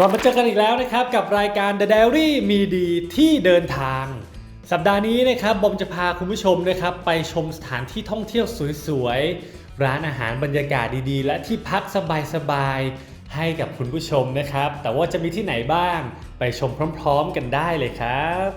กลับมาเจอกันอีกแล้วนะครับกับรายการ The Diary มีดีที่เดินทาง สัปดาห์นี้นะครับบอมจะพาคุณผู้ชมนะครับไปชมสถานที่ท่องเที่ยวสวยๆ ร้านอาหารบรรยากาศดีๆ และที่พักสบายๆ ให้กับคุณผู้ชมนะครับ แต่ว่าจะมีที่ไหนบ้างไปชมพร้อมๆกันได้เลยครับ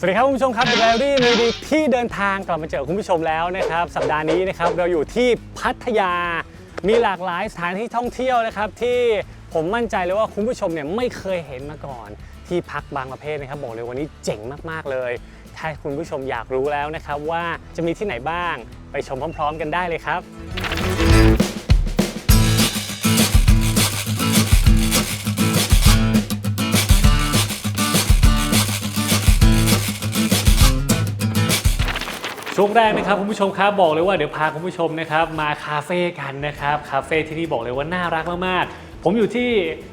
สวัสดีครับคุณผู้ชมครับ The Diary มีดีที่เดินทางกลับมาเจอคุณผู้ชมแล้วนะครับ สัปดาห์นี้นะครับเราอยู่ที่พัทยา มีหลากหลายสถานที่ท่องเที่ยวนะครับที่ผมมั่นใจเลยว่าคุณผู้ชมเนี่ยไม่เคยเห็นมาก่อน ที่พักบางประเภทนะครับบอกเลยวันนี้เจ๋งมากๆเลย ถ้าคุณผู้ชมอยากรู้แล้วนะครับว่าจะมีที่ไหนบ้างไปชมพร้อม ๆ กันได้เลยครับ ช่วงแรกนะครับคุณผู้ชมครับบอกเลยว่าเดี๋ยวพาคุณผู้ชมนะครับมาคาเฟ่กันนะครับคาเฟ่ที่นี่บอกเลยว่าน่ารักมากๆ ผมอยู่ที่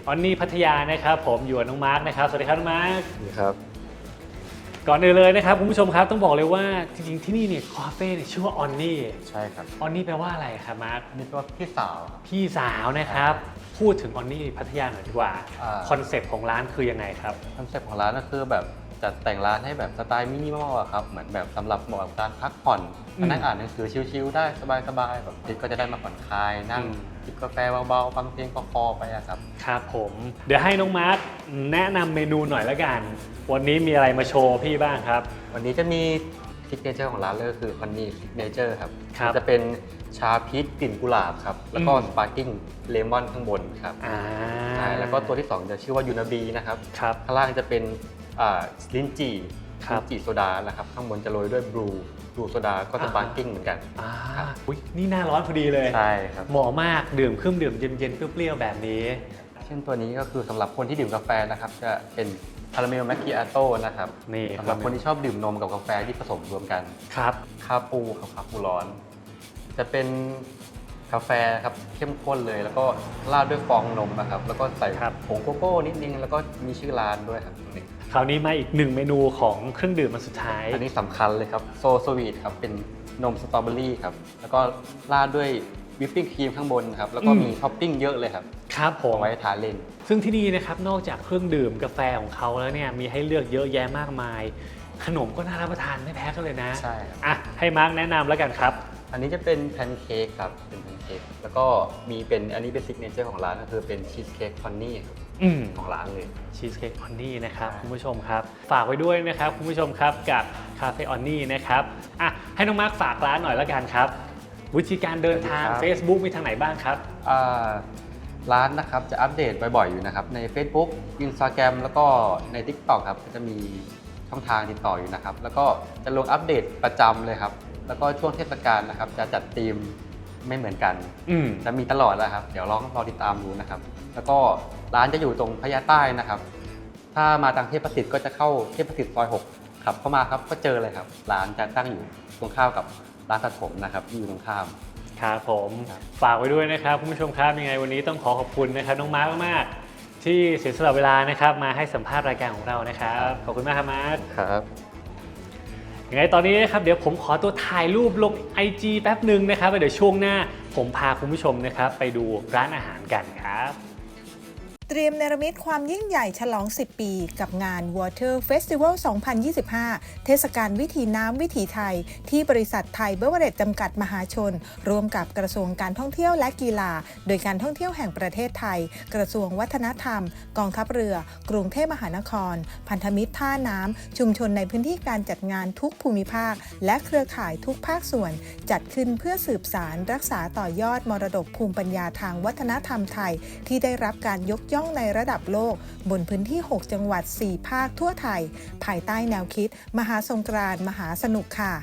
ออนนี่พัทยานะครับผมอยู่กับน้องมาร์กนะครับสวัสดีครับน้องมาร์ก นี่ครับ ก่อนอื่นเลยนะครับคุณผู้ชมครับต้องบอกเลยว่าจริงๆที่นี่เนี่ยคาเฟ่เนี่ยชื่อว่าออนนี่ใช่ครับ ออนนี่แปลว่าอะไรครับมาร์กอันนี้ก็พี่สาวครับ พี่สาวนะครับ พูดถึงออนนี่พัทยาหน่อยดีกว่าอ่า คอนเซปต์ของร้านคือยังไงครับ คอนเซ็ปต์ของร้านก็คือแบบ จัดแต่งร้านให้แบบสไตล์มินิมอลอะครับ เหมือนแบบสำหรับเหมาะกับการพักผ่อนอืมนั่งอ่านหนังสือชิลๆได้สบายๆแบบก็จะได้มาผ่อนคลายนั่งอืมจิบกาแฟเบาๆฟังเพลงคอๆไปอะครับ ครับผม เดี๋ยวให้น้องมาร์กแนะนำเมนูหน่อยละกัน วันนี้มีอะไรมาโชว์พี่บ้างครับ วันนี้จะมีซิกเนเจอร์ของร้านเลยก็คือพันนี่ซิกเนเจอร์ครับครับจะเป็นชาพีชกลิ่นกุหลาบครับ แล้วก็อืมสปาร์กิ้งเลมอนข้างบนครับอ่าใช่แล้วก็ตัวที่สองจะชื่อว่ายูนาบีนะครับครับข้างล่างจะเป็นอ่า ลิ้นจี่ครับลิ้นจี่โซดานะครับข้างบนจะโรยด้วยบลูบลูโซดาก็สอ่าปาร์กิ้งเหมือนกันอ่าครับอุ๊ยนี่หน้าร้อนพอดีเลยใช่ครับเหมาะมากดื่มเครื่องดื่มเย็นๆเปรี้ยวๆแบบนี้ เช่นตัวนี้ก็คือสำหรับคนที่ดื่มกาแฟนะครับจะเป็นคาราเมลแมคคิอาโต้นะครับนี่สำหรับคนที่ชอบดื่มนมกับกาแฟที่ผสมรวมกันครับคาปูครับคาปูร้อน จะเป็นกาแฟครับเข้มข้นเลย แล้วก็ราดด้วยฟองนมนะครับ แล้วก็ใส่ครับผงโกโก้นิดนึงแล้วก็มีชื่อร้านด้วยครับนี่ค ราวนี้มาอีกหนึ่งเมนูของเครื่องดื่มมาสุดท้าย อันนี้สำคัญเลยครับโซสวีทครับเป็นนมสตรอเบอรี่ครับแล้วก็ราดด้วยวิปปิ้งครีมข้างบนครับแล้วก็อืมมีท็อปปิ้งเยอะเลยครับครับผม เอาไว้ทานเล่น ซึ่งที่นี่นะครับนอกจากเครื่องดื่มกาแฟของเขาแล้วเนี่ยมีให้เลือกเยอะแยะมากมาย ขนมก็น่ารับประทานไม่แพ้กันเลยนะใช่ครับ อะให้มาร์กแนะนำแล้วกันครับ อันนี้จะเป็นแพนเค้กครับเป็นแพนเค้กแล้วก็มีเป็นอันนี้เป็นซิกเนเจอร์ของร้านก็คือเป็นชีสเค้กคอนนี่ครับ อืม ของร้านเลย ชีสเค้กออนนี่นะครับใช่คุณผู้ชมครับ ฝากไว้ด้วยนะครับคุณผู้ชมครับกับคาเฟ่ออนนี่นะครับอะให้น้องมาร์คฝากร้านหน่อยแล้วกันครับ วิธีการเดินทาง Facebook มีทางไหนบ้างครับ อ่าร้านนะครับจะอัปเดตบ่อยๆอยู่นะครับใน Facebook Instagram แล้วก็ใน TikTok ครับก็จะมีช่องทางติดต่ออยู่นะครับ แล้วก็จะลงอัปเดตประจำเลยครับ แล้วก็ช่วงเทศกาลนะครับ จะจัดธีมไม่เหมือนกัน อืม จะมีตลอดแล้วครับ เดี๋ยวลองรอติดตามดูนะครับ แล้วก็ร้านจะอยู่ตรงพญาใต้นะครับ ถ้ามาทางเทพประสิทธิ์ก็จะเข้าเทพประสิทธิ์ซอย6ขับเข้ามาครับก็เจอเลยครับ ร้านจะตั้งอยู่ตรงข้ามกับร้านตัดผมนะครับที่อยู่ตรงข้าม ครับผมครับฝากไว้ด้วยนะครับคุณผู้ชมครับยังไงวันนี้ต้องขอขอบคุณนะครับน้องมาร์คมากๆที่เสียสละเวลานะครับมาให้สัมภาษณ์รายการของเรานะครับ ขอบคุณมากครับมาร์คครับยังไงตอนนี้นะครับเดี๋ยวผมขอตัวถ่ายรูปลง IG แป๊บหนึ่งนะครับแล้วเดี๋ยวช่วงหน้าผมพาคุณผู้ชมนะครับ ไปดูร้านอาหารกันครับ เตรียมเนรมิตความยิ่งใหญ่ฉลอง 10 ปี กับงาน Water Festival 2025 เทศกาลวิถีน้ำวิถีไทย ที่บริษัทไทยเบเวอร์เรจจำกัดมหาชน ร่วมกับกระทรวงการท่องเที่ยวและกีฬา โดยการท่องเที่ยวแห่งประเทศไทย กระทรวงวัฒนธรรม กองทัพเรือ กรุงเทพมหานคร พันธมิตรท่าน้ำ ชุมชนในพื้นที่การจัดงานทุกภูมิภาค และเครือข่ายทุกภาคส่วน จัดขึ้นเพื่อสืบสารรักษาต่อยอดมรดกภูมิปัญญาทางวัฒนธรรมไทย ที่ได้รับการยกย่อง่องในระดับโลก บนพื้นที่ 6 จังหวัด 4 ภาคทั่วไทย ภายใต้แนวคิด มหาสงกรานต์มหาสนุกค่ะ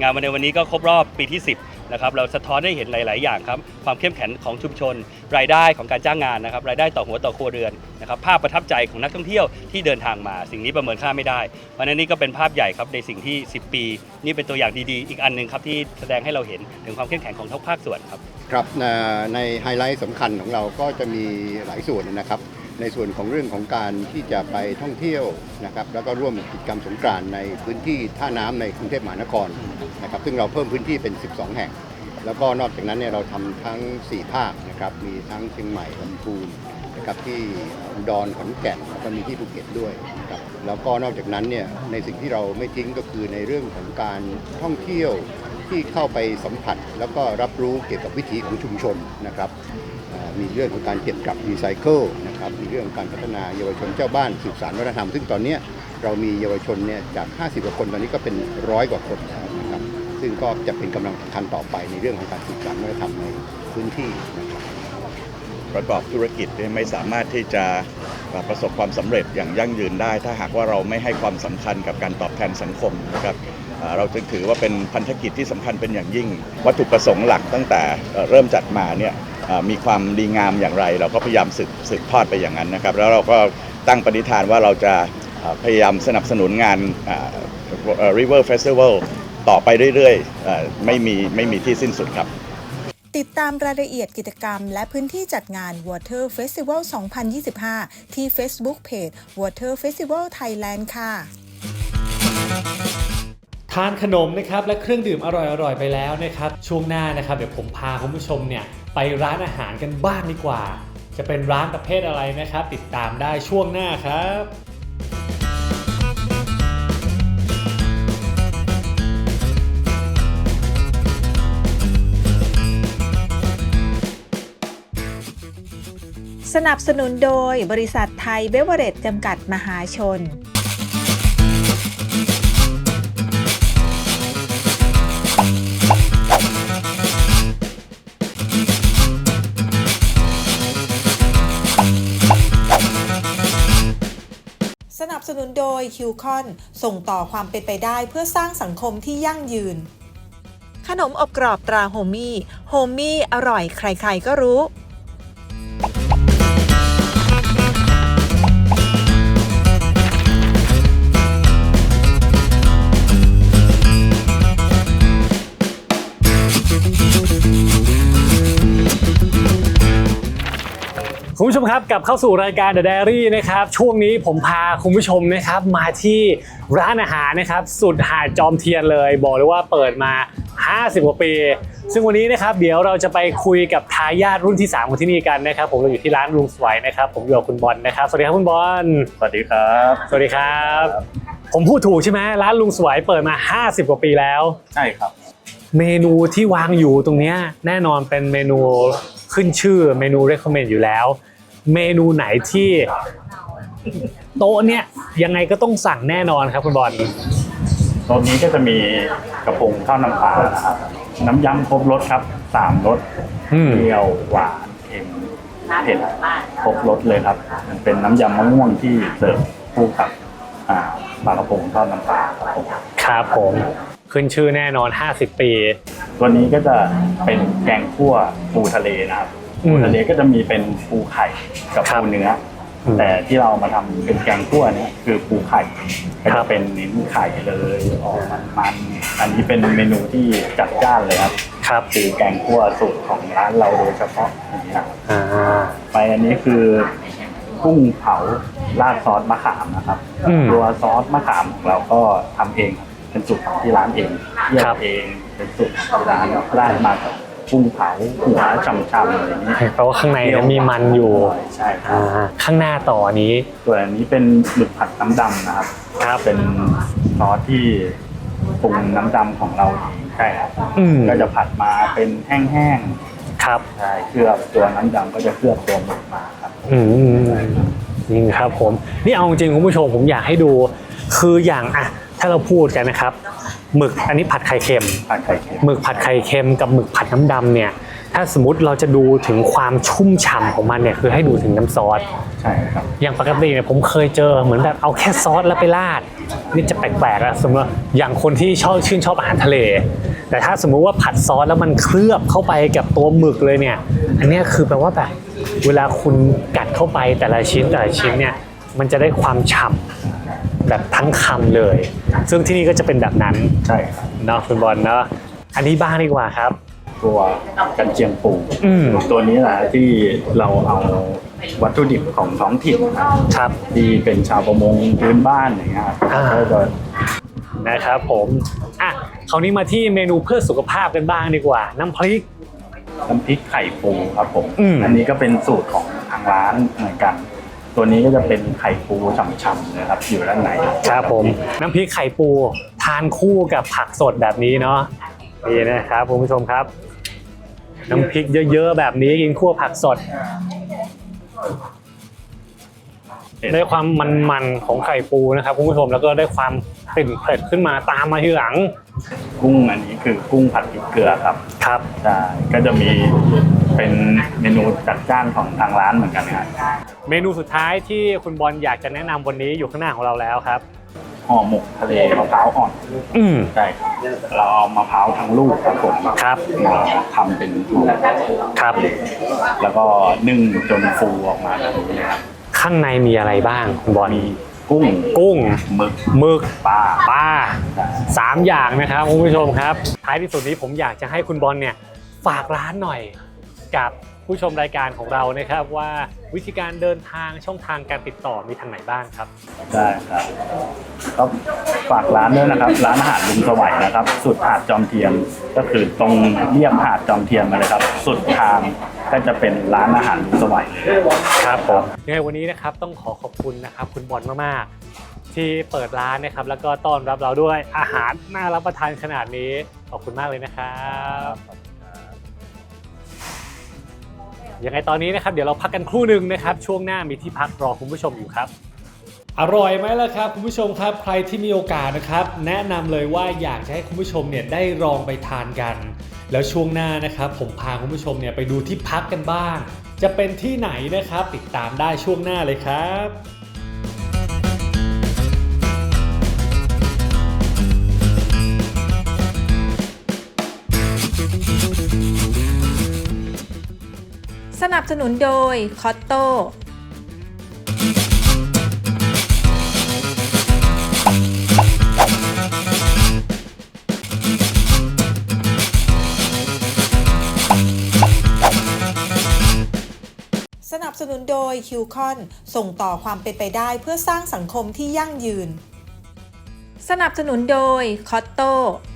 งานวันในวันนี้ก็ครบรอบปีที่ 10นะครับเราสะท้อนได้เห็นหลาย ๆ อย่างครับความเข้มแข็งของชุมชน รายได้ของการจ้างงานนะครับรายได้ต่อหัวต่อครัวเรือนนะครับภาพประทับใจของนักท่องเที่ยวที่เดินทางมา สิ่งนี้ประเมินค่าไม่ได้วันนี้ก็เป็นภาพใหญ่ครับในสิ่งที่ 10 ปี นี่เป็นตัวอย่างดีๆ อีกอันหนึ่งครับที่แสดงให้เราเห็นถึงความเข้มแข็งของทุกภาคส่วนครับครับในในไฮไลท์สำคัญของเราก็จะมีหลายส่วนนะครับ ในส่วนของเรื่องของการที่จะไปท่องเที่ยวนะครับแล้วก็ร่วมกิจกรรมสงกรานต์ในพื้นที่ท่าน้ำในกรุงเทพมหานครนะครับซึ่งเราเพิ่มพื้นที่เป็น 12 แห่ง แล้วก็นอกจากนั้นเนี่ยเราทำทั้ง 4 ภาคนะครับมีทั้งเชียงใหม่ลำพูนนะครับที่อุดรขอนแก่นแล้วก็มีที่ภูเก็ตด้วยนะครับแล้วก็นอกจากนั้นเนี่ยในสิ่งที่เราไม่ทิ้งก็คือในเรื่องของการท่องเที่ยวที่เข้าไปสัมผัส แล้วก็รับรู้เกี่ยวกับวิถีของชุมชนนะครับ มีเรื่องของการเก็บกลับรีไซเคิลนะครับมีเรื่องของการพัฒนาเยาวชนเจ้าบ้านสืบสานวัฒนธรรม ซึ่งตอนนี้เรามีเยาวชนเนี่ยจาก 50กว่าคนตอนนี้ก็เป็นร้อยกว่าคนแล้วนะครับซึ่งก็จะเป็นกำลังสำคัญต่อไปในเรื่องของการสืบสานวัฒนธรรมในพื้นที่นะครับประกอบธุรกิจไม่สามารถที่จะประสบความสำเร็จอย่างยั่งยืนได้ ถ้าหากว่าเราไม่ให้ความสำคัญกับการตอบแทนสังคมนะครับเราจึงถือว่าเป็นพันธกิจที่สำคัญเป็นอย่างยิ่ง วัตถุประสงค์หลักตั้งแต่เริ่มจัดมาเนี่ย มีความดีงามอย่างไร เราก็พยายามสืบสืบทอดไปอย่างนั้นนะครับ แล้วเราก็ตั้งปณิธานว่าเราจะอ่าพยายามสนับสนุนงานอ่าเอ่อ River Festival ต่อไปเรื่อยๆอ่าไม่มีไม่มีที่สิ้นสุดครับติดตามรายละเอียดกิจกรรม และพื้นที่จัดงาน Water Festival 2025 ที่ Facebook Page Water Festival Thailand ค่ะ ทานขนมนะครับและเครื่องดื่มอร่อยๆ ไปแล้วนะครับ ช่วงหน้านะครับ เดี๋ยวผมพาคุณผู้ชมเนี่ย ไปร้านอาหารกันบ้างดีกว่า จะเป็นร้านประเภทอะไรนะครับ ติดตามได้ช่วงหน้าครับสนับสนุนโดยบริษัทไทยเบเวอเรจจำกัดมหาชน สนุนโดยคิวคอนส่งต่อความเป็นไปได้เพื่อสร้างสังคมที่ยั่งยืน ขนมอบกรอบตราโฮมี่ โฮมี่อร่อยใครๆก็รู้ คุณผู้ชมครับกลับเข้าสู่รายการ The Diary นะครับช่วงนี้ผมพาคุณผู้ชมนะครับมาที่ร้านอาหารนะครับสุดหาดจอมเทียนเลย บอกเลยว่าเปิดมา 50 กว่าปี ซึ่งวันนี้นะครับเดี๋ยวเราจะไปคุยกับทายาทรุ่นที่ 3 ของที่นี่กันนะครับผมเราอยู่ที่ร้านลุงสวยนะครับผมอยู่กับคุณบอลนะครับสวัสดีครับคุณบอลสวัสดีครับ สวัสดีครับ ผมพูดถูกใช่ไหมร้านลุงสวยเปิดมา 50 กว่าปีแล้ว ใช่ครับ เมนูที่วางอยู่ตรงเนี้ยแน่นอนเป็นเมนูขึ้นชื่อเมนู recommend อยู่แล้ว เมนูไหนที่โต๊ะเนี้ยยังไงก็ต้องสั่งแน่นอนครับคุณบอลรสนี้ก็จะมีกระพงข้าวน้ำปลานะครับน้ำยำครบรสครับสามรสอืมเปรี้ยวหวานเค็มเผ็ดครบรสเลยครับมันเป็นน้ำยำมะม่วงที่เสิร์ฟคู่กับอ่าปลากระพงทอดน้ำปลาครับผมครับผม ขึ้นชื่อแน่นอน 50 ปี ตัวนี้ก็จะเป็นแกงคั่วปูทะเลนะครับอืม ปูทะเลก็จะมีเป็นปูไข่กับครับปูเนื้ออมแต่ที่เรามาทำเป็นแกงคั่วเนี่ยคือปูไข่ก็ครัจะบเป็นเน้นไข่เลยออกมันๆอันนี้เป็นเมนูที่จัดจ้านเลยครับครับคือแกงคั่วสูตรของร้านเราโดยเฉพาะอย่างนี้ครับอ่าไปอันนี้คือกุ้งเผาราดซอสมะขามนะครับอืมตัวซอสมะขามของเราก็ทำเองครับเป็นสูตรของที่ร้านเองเยี่ยครัมบเองเป็นสูตรของที่ร้านราดมากับ กุ้งเผาหัวฉ่ำๆอะไรอย่างนี้แปลว่าข้างในเนี่ยมีมันอยู่ใช่ครัอ่บาข้างหน้าต่อนี้ ส่วนอันนี้เป็นหมึกผัดน้ำดำนะครับครับเป็นซอสที่ปรุงน้ำดำของเราเองใช่ครับอืม ก็จะผัดมาเป็นแห้งครับๆใช่เคลือบตัวน้ำดำก็จะเคลือบตัวหมึกมาครับ อืมนี่ครับผม นี่เอาจริงๆคุณผู้ชมผมอยากให้ดู คืออย่างอะ ถ้าเราพูดกันนะครับหมึกอันนี้ผัดไข่เค็มผัดไข่เค็มหมึกผัดไข่เค็มกับหมึกผัดน้ำดำเนี่ยถ้าสมมติเราจะดูถึงความชุ่มฉ่ำของมันเนี่ยคือให้ดูถึงน้ำซอสใช่ครับอย่างปกติเนี่ยผมเคยเจอเหมือนแบบเอาแค่ซอสแล้วไปราดนี่จะแปลกๆอะสมมติว่าอย่างคนที่ชอบชื่นชอบอาหารทะเล แต่ถ้าสมมุติว่าผัดซอสแล้วมันเคลือบเข้าไปกับตัวหมึกเลยเนี่ยอันเนี้ยคือแปลว่าแบบเวลาคุณกัดเข้าไปแต่ละชิ้นแต่ละชิ้นเนี่ยมันจะได้ความฉ่ำ แบบทั้งคำเลย ซึ่งที่นี่ก็จะเป็นแบบนั้นใช่ครับเนาะคุณบอลเนาะอันนี้บ้างดีกว่าครับ ตัวกันเชียงปูอืมตัวนี้แหละที่เราเอาวัตถุดิบของท้องถิ่นนะครับครับที่เป็นชาวประมงพื้นบ้านอย่างเงี้ยครับอ่าก็จะนะครับผมอะคราวนี้มาที่เมนูเพื่อสุขภาพกันบ้างดีกว่า น้ำพริกน้ำพริกไข่ปูครับผมอืมอันนี้ก็เป็นสูตรของทางร้านเหมือนกัน ตัวนี้ก็จะเป็นไข่ปูฉ่ำๆนะครับอยู่ด้านในครับผม น้ำพริกไข่ปูทานคู่กับผักสดแบบนี้เนาะนี่นะครับคุณผู้ชมครับ น้ำพริกเยอะๆแบบนี้กินคู่กับผักสดได้ความมันๆของไข่ปูนะครับคุณผู้ชมแล้วก็ได้ความกลิ่นเผ็ดขึ้นมาตามมาทีหลัง กุ้งอันนี้คือกุ้งผัดพริกเกลือครับครับใช่ก็จะมี เป็นเมนูจัดจ้านของทางร้านเหมือนกันครับเมนูสุดท้ายที่คุณบอลอยากจะแนะนำวันนี้อยู่ข้างหน้าของเราแล้วครับ ห่อหมกทะเลมะพร้าวอ่อนอืมใช่ครับเราเอามะพร้าวทั้งลูกครับผมครับมาทำเป็นลูกครับ แล้วก็นึ่งจนฟูออกมาแบบนี้ครับข้างในมีอะไรบ้างคุณบอลมีกุ้งกุ้งหมึกหมึก ปลาปลาสามอย่างนะครับคุณผู้ชมครับ ท้ายที่สุดนี้ผมอยากจะให้คุณบอลเนี่ยฝากร้านหน่อย กับผู้ชมรายการของเรานะครับว่าวิธีการเดินทางช่องทางการติดต่อมีทางไหนบ้างครับได้ครับก็ฝากร้านด้วยนะครับ ร้านอาหารลุงสวัยนะครับ สุดหาดจอมเทียมก็คือตรงเรียบหาดจอมเทียมมาเลยครับ สุดทางก็จะเป็นร้านอาหารลุงสวัยเลยครับผมยังไงวันนี้นะครับต้องขอขอบคุณนะครับคุณบอลมากๆ ที่เปิดร้านนะครับ แล้วก็ต้อนรับเราด้วยอาหารน่ารับประทานขนาดนี้ขอบคุณมากเลยนะครับ ยังไงตอนนี้นะครับเดี๋ยวเราพักกันครู่หนึ่งนะครับ ช่วงหน้ามีที่พักรอคุณผู้ชมอยู่ครับ อร่อยไหมล่ะครับคุณผู้ชมครับ ใครที่มีโอกาสนะครับ แนะนำเลยว่าอยากจะให้คุณผู้ชมเนี่ยได้ลองไปทานกัน แล้วช่วงหน้านะครับ ผมพาคุณผู้ชมเนี่ยไปดูที่พักกันบ้าง จะเป็นที่ไหนนะครับ ติดตามได้ช่วงหน้าเลยครับ นับสนุนโดยคอตโต้สนับสนุนโดยคิวคอนส่งต่อความเป็นไปได้เพื่อสร้างสังคมที่ยั่งยืน สนับสนุนโดยคอตโตค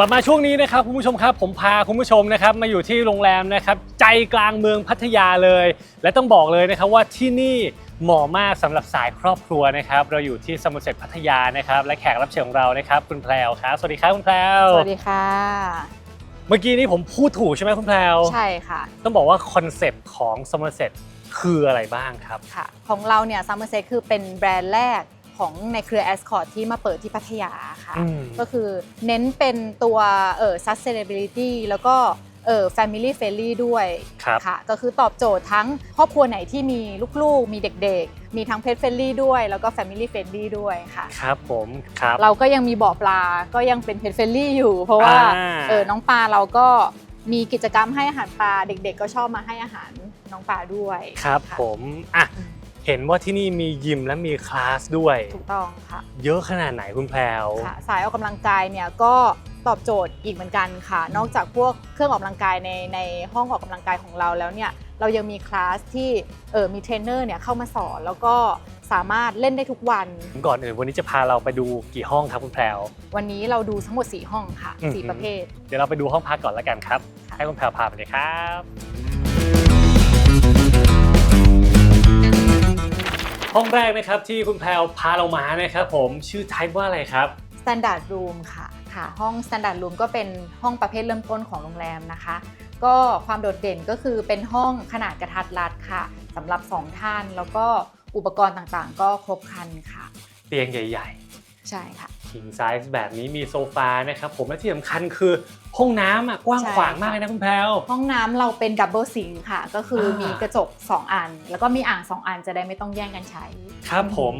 กลับมาช่วงนี้นะครับคุณผู้ชมครับผมพาคุณผู้ชมนะครับมาอยู่ที่โรงแรมนะครับใจกลางเมืองพัทยาเลย และต้องบอกเลยนะครับว่าที่นี่เหมาะมากสำหรับสายครอบครัวนะครับ เราอยู่ที่สมุทรเสร็จพัทยานะครับ และแขกรับเชิญของเรานะครับคุณแพรวครับสวัสดีครับคุณแพรวสวัสดีค่ะ เมื่อกี้นี้ผมพูดถูกใช่ไหมคุณแพรวใช่ค่ะ ต้องบอกว่าคอนเซปต์ของสมุทรเสร็จคืออะไรบ้างครับค่ะของเราเนี่ยซัมเมอร์เซคือเป็นแบรนด์แรก ของในเครือ e s c o r t ที่มาเปิดที่พัทยาค่ะ อืม ก็คือเน้นเป็นตัวเอ่อ sustainability แล้วก็เอ่อ family friendly ด้วยครับ ค่ะ ก็คือตอบโจทย์ทั้งครอบครัวไหนที่มีลูกๆ มีเด็กๆ มีทั้ง pet friendly ด้วย แล้วก็ family friendly ด้วยค่ะ ครับผมครับ เราก็ยังมีบ่อปลา ก็ยังเป็น pet friendly อยู่ เพราะว่าอ่า เออน้องปลาเราก็มีกิจกรรมให้อาหารปลา เด็กๆ ก็ชอบมาให้อาหารน้องปลาด้วยครับะ ผมอะ เห็นว่าที่นี่มียิมและมีคลาสด้วย ถูกต้องค่ะ เยอะขนาดไหนคุณแพรวค่ะสายออกกำลังกายเนี่ยก็ตอบโจทย์อีกเหมือนกันค่ะ นอกจากพวกเครื่องออกกำลังกายในในห้องออกกำลังกายของเราแล้วเนี่ยเรายังมีคลาสที่เออมีเทรนเนอร์เนี่ยเข้ามาสอนแล้วก็สามารถเล่นได้ทุกวัน ก่อนอื่นวันนี้จะพาเราไปดูกี่ห้องครับคุณแพรววันนี้เราดูทั้งหมด 4 ห้องค่ะอือหือ4ประเภท เดี๋ยวเราไปดูห้องพักก่อนแล้วกันครับค่ะให้คุณแพรวพาไปเลยครับ ห้องแรกนะครับที่คุณแพรวพาเรามานะครับผมชื่อไทป์ว่าอะไรครับ Standard Room ค่ะค่ะ ห้อง Standard Room ก็เป็นห้องประเภทเริ่มต้นของโรงแรมนะคะ ก็ความโดดเด่นก็คือเป็นห้องขนาดกระทัดรัดค่ะสำหรับ 2 ท่าน แล้วก็อุปกรณ์ต่างๆ ก็ครบครันค่ะ เตียงใหญ่ ใช่ค่ะๆ king size แบบนี้มีโซฟานะครับผมและที่สำคัญคือห้องน้ำอะกว้างใช่ ขวางมากเลยนะคุณแพรวห้องน้ำเราเป็นดับเบิลซิงค่ะ ก็คืออามีมีกระจก 2 อัน แล้วก็มีอ่าง 2 อันจะได้ไม่ต้องแย่งกันใช้ ครับผม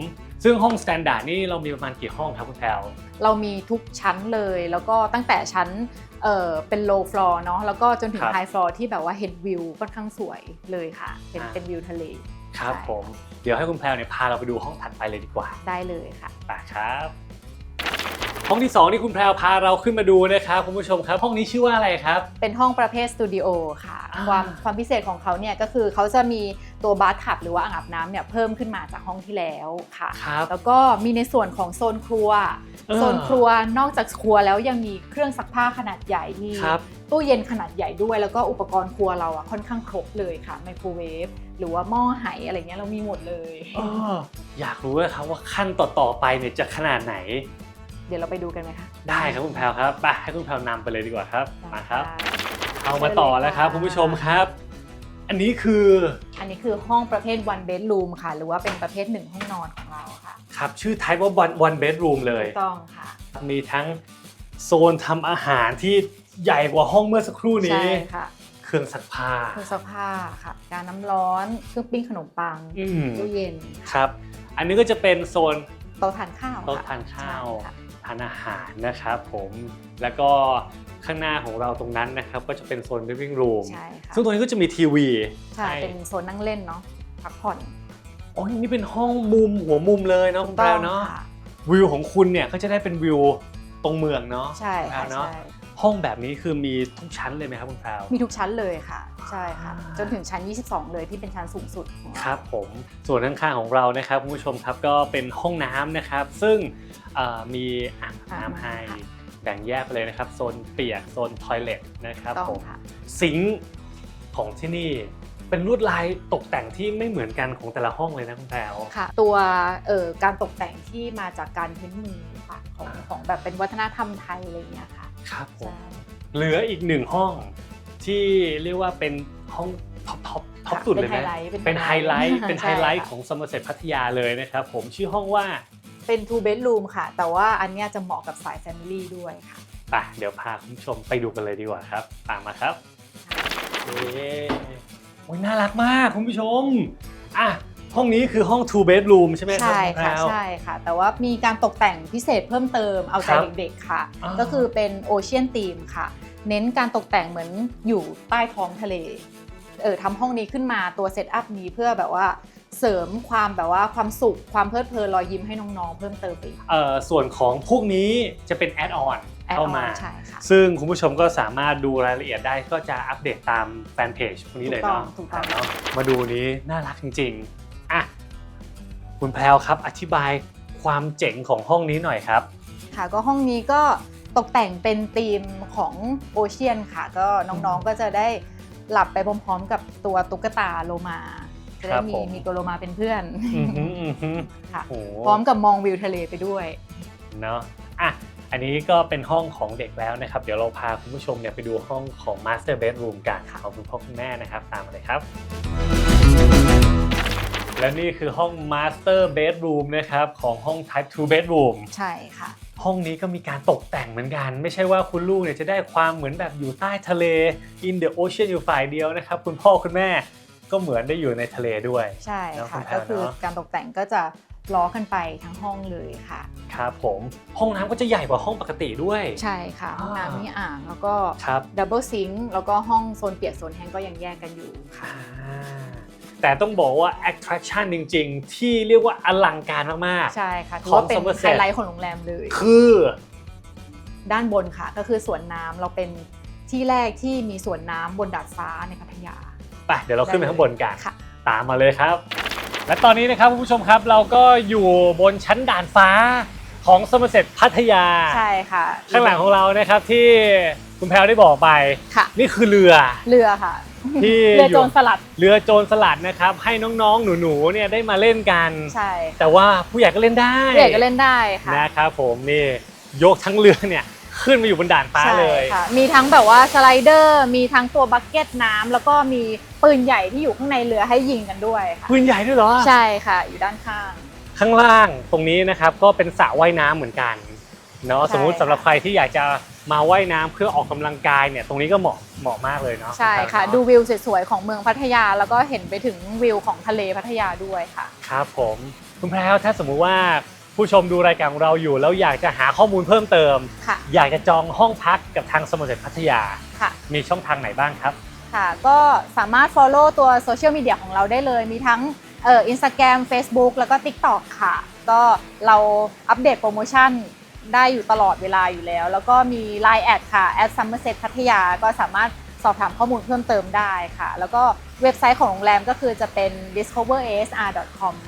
ซึ่งห้อง standard นี่เรามีประมาณกี่ห้องครับคุณแพรวเรามีทุกชั้นเลย แล้วก็ตั้งแต่ชั้นเออเป็น low floor เนาะแล้วก็จนถึงครับ high floor ที่แบบว่าเห็นวิวค่อนข้างสวยเลยค่ะ เป็นอ่า เป็นวิวทะเล ครับใช่ ผม เดี๋ยวให้คุณแพรวเนี่ยพาเราไปดูห้องถัดไปเลยดีกว่า ได้เลยค่ะ ไปครับ ห้องที่สองที่คุณแพรวพาเราขึ้นมาดูนะครับคุณผู้ชมครับ ห้องนี้ชื่อว่าอะไรครับ เป็นห้องประเภทสตูดิโอค่ะอ่าความความพิเศษของเขาเนี่ยก็คือเขาจะมีตัวบาร์ทับหรือว่าอ่างอาบน้ำเนี่ยเพิ่มขึ้นมาจากห้องที่แล้วค่ะ ครับแล้วก็มีในส่วนของโซนครัว เออโซนครัวนอกจากครัวแล้วยังมีเครื่องซักผ้าขนาดใหญ่มีครับ ตู้เย็นขนาดใหญ่ด้วย แล้วก็อุปกรณ์ครัวเราอะค่อนข้างครบเลยค่ะไมโครเวฟหรือว่าหม้อไหอะไรเงี้ยเรามีหมดเลย อ้ออยากรู้เลยครับว่าขั้นต่อๆไปเนี่ยจะขนาดไหน เดี๋ยวเราไปดูกันไหมคะ ได้ครับคุณแพรวครับไปให้คุณแพรวนำไปเลยดีกว่าครับได้มาครับะเอามาต่อแล้วครับคุณผู้ชมครับ อันนี้คืออันนี้คือห้องประเภท one bedroom ค่ะ หรือว่าเป็นประเภทหนึ่งห้องนอนของเราค่ะครับชื่อ type ว่า one one bedroom เลย ถูกต้องค่ะ มีทั้งโซนทำอาหารที่ใหญ่กว่าห้องเมื่อสักครู่ใช่นี้ ค่ะเครื่องซักผ้าเครื่องซักผ้าค่ะ การน้ำร้อน เครื่องปิ้งขนมปังอืมตู้เย็น ครับ อันนี้ก็จะเป็นโซน โต๊ะทานข้าวโต๊ะค่ะทานข้าว ใช่ค่ะทานอาหารนะครับผมแล้วก็ข้างหน้าของเราตรงนั้นนะครับก็จะเป็นโซน living room ใช่ค่ะซึ่งตรงนี้ก็จะมีทีวีใช่เป็นโซนนั่งเล่นเนาะพักผ่อนโอ้ยนี่เป็นห้องมุมหัวมุมเลยเนาะคุณแพรวเนาะค่ะวิวของคุณเนี่ยก็จะได้เป็นวิวตรงเมืองเนาะใช่คุณแพรค่ะวเนาะใช่ห้องแบบนี้คือมีทุกชั้นเลยไหมครับคุณแพรวมีทุกชั้นเลยค่ะ ใช่ค่ะอ่าจนถึงชั้น 22 เลยที่เป็นชั้นสูงสุดของเราครับผมส่วนข้างๆของเรานะครับคุณผู้ชมครับก็เป็นห้องน้ำนะครับ ซึ่งเอ่อมีอ่างอาบน้ำให้แบ่งแยกไปเลยนะครับ โซนเปียกโซนทอยเลทนะครับต้องผมค่ะ ซิงค์ของที่นี่เป็นลวดลายตกแต่งที่ไม่เหมือนกันของแต่ละห้องเลยนะคุณแพรว ค่ะ ตัวเอ่อการตกแต่งที่มาจากการเพ้นท์มือค่ะของอ่า ของแบบเป็นวัฒนธรรมไทยอะไรอย่างเงี้ยค่ะครับผม ใช่ เหลืออีกหนึ่งห้องที่เรียกว่าเป็นห้องท็อปท็อปท็อปสุดเลยเป็นไฮนะไลท์เป็นไฮไลท์เป็นไฮไลท์ใช่ค่ะ ของสมเสร็จพัทยาเลยนะครับผมชื่อห้องว่า เป็น two bedroom ค่ะ แต่ว่าอันเนี้ยจะเหมาะกับสาย family ด้วยค่ะ ไปเดี๋ยวพาคุณผู้ชมไปดูกันเลยดีกว่าครับ ตามมาครับเย้โอ้ยน่ารักมากคุณผู้ชมอะห้องนี้คือห้อง two bedroom ใช่ไหมครับใช่ณแพรค่ะวใช่ค่ะ แต่ว่ามีการตกแต่งพิเศษเพิ่มเติมเอาใจครับเด็กๆค่ะ อ่า ก็คือเป็นโอเชียนธีมค่ะ เน้นการตกแต่งเหมือนอยู่ใต้ท้องทะเลเออทำห้องนี้ขึ้นมาตัวเซตอัพนี้เพื่อแบบว่า เสริมความแบบว่าความสุขความเพลิดเพลินรอยยิ้มให้น้องๆ เพิ่มเติมไปอีก เอ่อส่วนของพวกนี้จะเป็นแอดออน add เข้ามา on ใช่ค่ะ ซึ่งคุณผู้ชมก็สามารถดูรายละเอียดได้ก็จะอัปเดตตามแฟนเพจพวกนี้เลยเนาะถูกต้องถูกต้องเนาะมาดูนี้น่ารักจริงๆอะคุณแพรวครับ อธิบายความเจ๋งของห้องนี้หน่อยครับ ค่ะก็ห้องนี้ก็ตกแต่งเป็นธีมของโอเชียนค่ะ ก็น้องๆก็จะได้หลับไปพร้อมๆ กับตัวตุ๊กตาโลมา จะได้ครับมีผม มีตัวโลมาเป็นเพื่อน อือหืออือหือค่ะ โอ้พร้อมกับมองวิวทะเลไปด้วย เนาะอะอันนี้ก็เป็นห้องของเด็กแล้วนะครับ เดี๋ยวเราพาคุณผู้ชมเนี่ยไปดูห้องของ Master Bedroom กันของคุณพ่อคุณแม่นะครับ ตามมาเลยครับ และนี่คือห้อง Master Bedroom นะครับ ของห้อง Type 2 Bedroom ใช่ค่ะ ห้องนี้ก็มีการตกแต่งเหมือนกัน ไม่ใช่ว่าคุณลูกเนี่ยจะได้ความเหมือนแบบอยู่ใต้ทะเล in the ocean อยู่ฝ่ายเดียวนะครับ คุณพ่อคุณแม่ ก็เหมือนได้อยู่ในทะเลด้วย ใช่แล้วคุค่ะณแพรก็วคือเนอะการตกแต่งก็จะล้อกันไปทั้งห้องเลยค่ะ ครับผมห้องน้ำก็จะใหญ่กว่าห้องปกติด้วย ใช่ค่ะ ห้องอ่าน้ำมีอ่างแล้วก็ครับดับเบิลซิงค์แล้วก็ห้องโซนเปียกโซนแห้งก็ยังแยกกันอยู่ค่ะอ่าแต่ต้องบอกว่า attraction จริง ๆ ที่เรียกว่าอลังการมากใช่ค่ะถืขอองว่าเป็น Somerset ไฮไลท์ของโรงแรมเลยๆคือด้านบนค่ะ ก็คือสวนน้ำเราเป็นที่แรกที่มีสวนน้ำบนดาดฟ้าในพัทยา ไปเดี๋ยวเราขึ้นไปข้างบนกัน ค่ะ ตามมาเลยครับ และตอนนี้นะครับคุณผู้ชมครับเราก็อยู่บนชั้นด่านฟ้าของสมเสร็จพัทยา ใช่ค่ะข้างหลังของเรานะครับที่คุณแพลวได้บอกไป ค่ะ นี่คือเรือเรือค่ะ ที่เรือโจรสลัด เรือโจรสลัดนะครับ ให้น้องๆหนูๆเนี่ยได้มาเล่นกัน ใช่แต่ว่าผู้ใหญ่ก็เล่นได้ เด็กก็เล่นได้ค่ะ นะครับผมนี่ยกทั้งเรือเนี่ย ขึ้นมาอยู่บนด่านฟ้าใช่เลยค่ะมีทั้งแบบว่าสไลเดอร์ มีทั้งตัวบักเก็ตน้ำแล้วก็มีปืนใหญ่ที่อยู่ข้างในเรือให้ยิงกันด้วยค่ะ ปืนใหญ่ด้วยเหรอ ใช่ค่ะ อยู่ด้านข้าง ข้างล่างตรงนี้นะครับก็เป็นสระว่ายน้ำเหมือนกันเนาะใช่สมมุติค่ะสำหรับใครที่อยากจะมาว่ายน้ำเพื่อออกกำลังกายเนี่ยตรงนี้ก็เหมาะเหมาะมากเลยเนาะใช่ค่ะเนาดูวิวสวยๆของเมืองพัทยา แล้วก็เห็นไปถึงวิวของทะเลพัทยาด้วยค่ะ ครับผมคุณแพรวถ้าสมมุติว่า ผู้ชมดูรายการของเราอยู่ แล้วอยากจะหาข้อมูลเพิ่มเติม ค่ะ อยากจะจองห้องพักกับทางสมุทรพัทยา ค่ะ มีช่องทางไหนบ้างครับ ค่ะ ก็สามารถ follow ตัวโซเชียลมีเดียของเราได้เลย มีทั้งเอ่อ Instagram Facebook แล้วก็ TikTok ค่ะ ก็เราอัปเดตโปรโมชั่นได้อยู่ตลอดเวลาอยู่แล้ว แล้วก็มี Line แอดค่ะ at somerset พัทยา ก็สามารถสอบถามข้อมูลเพิ่มเติมได้ค่ะ แล้วก็เว็บไซต์ของโรงแรมก็คือจะเป็น discoverasr.com ค่ะ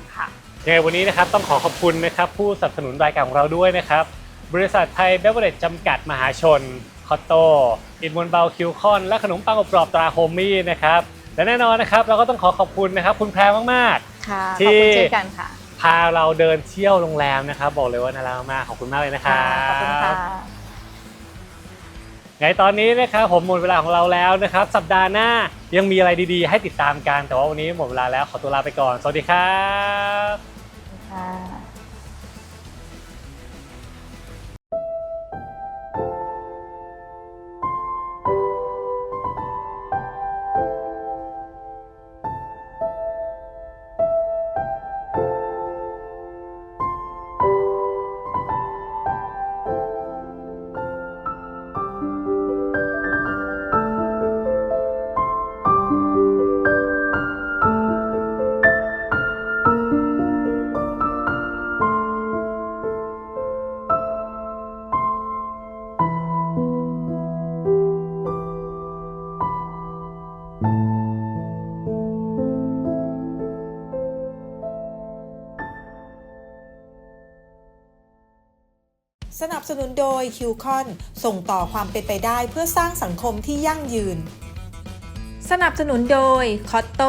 ยังไงวันนี้นะครับต้องขอขอบคุณนะครับผู้สนับสนุนรายการของเราด้วยนะครับ บริษัทไทยเบเวอร์เรจจำกัดมหาชน คอตโต อินมวนเบลคิวคอน และขนมปังอบกรอบตราโฮมมี่นะครับ และแน่นอนนะครับเราก็ต้องขอขอบคุณนะครับคุณแพรมาก ค่ะที่ขอบคุณเช่นกันค่ะๆ พาเราเดินเที่ยวโรงแรมนะครับ บอกเลยว่าน่ารักมากๆขอบคุณมากเลยนะครัค่ะ บ ขอบคุณค่ะ ไงตอนนี้นะครับผมหมดเวลาของเราแล้วนะครับ สัปดาห์หน้ายังมีอะไรดีๆ ให้ติดตามกัน แต่ว่าวันนี้หมดเวลาแล้วขอตัวลาไปก่อน สวัสดีครับ ค่ นุนโดยคิวคอนส่งต่อความเป็นไปได้เพื่อสร้างสังคมที่ยั่งยืน สนับสนุนโดยคอตโต